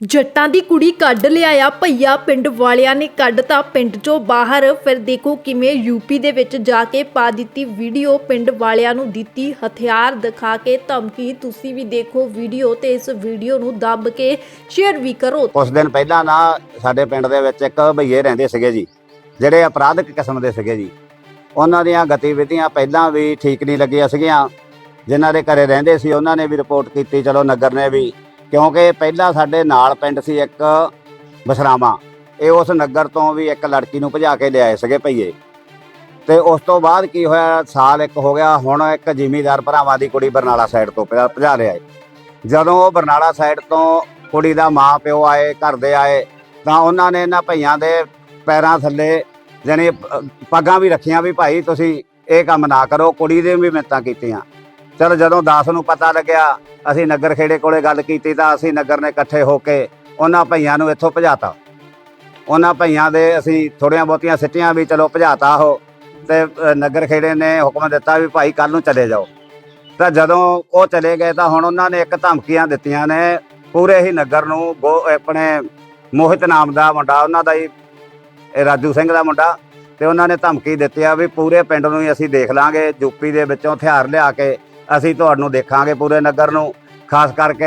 ਜੱਟਾਂ ਦੀ ਕੁੜੀ ਕੱਢ ਲਿਆਇਆ, ਭਈਆ ਪਿੰਡ ਵਾਲਿਆਂ ਨੇ ਕੱਢਤਾ ਪਿੰਡ ਚੋਂ ਬਾਹਰ। ਫਿਰ ਦੇਖੋ ਕਿਵੇਂ ਯੂਪੀ ਦੇ ਵਿੱਚ ਜਾ ਕੇ ਪਾ ਦਿੱਤੀ ਵੀਡੀਓ, ਪਿੰਡ ਵਾਲਿਆਂ ਨੂੰ ਦਿੱਤੀ ਹਥਿਆਰ ਦਿਖਾ ਕੇ। ਧਮਕੀ, ਤੁਸੀਂ ਵੀ ਦੇਖੋ ਵੀਡੀਓ ਤੇ ਇਸ ਵੀਡੀਓ ਨੂੰ ਦੱਬ ਕੇ ਸ਼ੇਅਰ ਵੀ ਕਰੋ। ਕੁਝ ਦਿਨ ਪਹਿਲਾਂ ਨਾ ਸਾਡੇ ਪਿੰਡ ਦੇ ਵਿੱਚ ਇੱਕ ਭਈਏ ਰਹਿੰਦੇ ਸੀਗੇ ਜੀ, ਜਿਹੜੇ ਅਪਰਾਧਿਕ ਕਿਸਮ ਦੇ ਸੀਗੇ ਜੀ। ਉਹਨਾਂ ਦੀਆਂ ਗਤੀਵਿਧੀਆਂ ਪਹਿਲਾਂ ਵੀ ਠੀਕ ਨਹੀਂ ਲੱਗੀਆਂ ਸੀਗੀਆਂ। ਜਿਨ੍ਹਾਂ ਦੇ ਘਰੇ ਰਹਿੰਦੇ ਸੀ, ਉਹਨਾਂ ਨੇ ਵੀ ਰਿਪੋਰਟ ਕੀਤੀ, ਚਲੋ ਨਗਰ ਨੇ ਵੀ ਕਿਉਂਕਿ ਪਹਿਲਾਂ ਸਾਡੇ ਨਾਲ ਪਿੰਡ ਸੀ ਇੱਕ ਬਸਰਾਮਾ ਇਹ ਉਸ ਨਗਰ ਤੋਂ ਵੀ ਇੱਕ ਲੜਕੀ ਨੂੰ ਭਜਾ ਕੇ ਲਿਆਏ ਸੀਗੇ ਭਈਏ। ਤੇ ਉਸ ਤੋਂ ਬਾਅਦ ਕੀ ਹੋਇਆ, ਸਾਲ ਇੱਕ ਹੋ ਗਿਆ, ਹੁਣ ਇੱਕ ਜ਼ਿਮੀਦਾਰ ਭਰਾਵਾਂ ਦੀ ਕੁੜੀ ਬਰਨਾਲਾ ਸਾਈਡ ਤੋਂ ਭਜਾ ਭਜਾ ਲਿਆਏ। ਜਦੋਂ ਉਹ ਬਰਨਾਲਾ ਸਾਈਡ ਤੋਂ ਕੁੜੀ ਦਾ ਮਾਂ ਪਿਓ ਆਏ, ਘਰ ਦੇ ਆਏ, ਤਾਂ ਉਹਨਾਂ ਨੇ ਇਹਨਾਂ ਭਈਆਂ ਦੇ ਪੈਰਾਂ ਥੱਲੇ ਜਾਣੀ ਪੱਗਾਂ ਵੀ ਰੱਖੀਆਂ ਵੀ ਭਾਈ ਤੁਸੀਂ ਇਹ ਕੰਮ ਨਾ ਕਰੋ, ਕੁੜੀ ਦੇ ਵੀ ਮਿੰਤਾਂ ਕੀਤੀਆਂ। ਚਲ ਜਦੋਂ ਦਾਸ ਨੂੰ ਪਤਾ ਲੱਗਿਆ, ਅਸੀਂ ਨਗਰ ਖੇੜੇ ਕੋਲੇ ਗੱਲ ਕੀਤੀ ਤਾਂ ਅਸੀਂ ਨਗਰ ਨੇ ਇਕੱਠੇ ਹੋ ਕੇ ਉਹਨਾਂ ਭਈਆਂ ਨੂੰ ਇੱਥੋਂ ਭਜਾਤਾ। ਉਹਨਾਂ ਭਈਆਂ ਦੇ ਅਸੀਂ ਥੋੜੀਆਂ ਬਹੁਤੀਆਂ ਸਿੱਟੀਆਂ ਵੀ ਚਲੋ ਭਜਾਤਾ ਉਹ ਤੇ ਨਗਰ ਖੇੜੇ ਨੇ ਹੁਕਮ ਦਿੱਤਾ ਵੀ ਭਾਈ ਕੱਲ ਨੂੰ ਚਲੇ ਜਾਓ। ਤਾਂ ਜਦੋਂ ਉਹ ਚਲੇ ਗਏ ਤਾਂ ਹੁਣ ਉਹਨਾਂ ਨੇ ਇੱਕ ਧਮਕੀਆਂ ਦਿੱਤੀਆਂ ਨੇ, ਪੂਰੇ ਹੀ ਨਗਰ ਨੂੰ ਗੋ- ਆਪਣੇ ਮੋਹਿਤ ਨਾਮ ਦਾ ਮੁੰਡਾ, ਉਹਨਾਂ ਦਾ ਹੀ ਰਾਜੂ ਸਿੰਘ ਦਾ ਮੁੰਡਾ, ਤੇ ਉਹਨਾਂ ਨੇ ਧਮਕੀ ਦਿੱਤੀ ਆ ਵੀ ਪੂਰੇ ਪਿੰਡ ਨੂੰ ਹੀ ਅਸੀਂ ਦੇਖ ਲਾਂਗੇ ਯੂਪੀ ਦੇ ਵਿੱਚੋਂ ਹਥਿਆਰ ਲਿਆ ਕੇ ਅਸੀਂ ਤੁਹਾਨੂੰ ਦੇਖਾਂਗੇ ਪੂਰੇ ਨਗਰ ਨੂੰ ਖਾਸ ਕਰਕੇ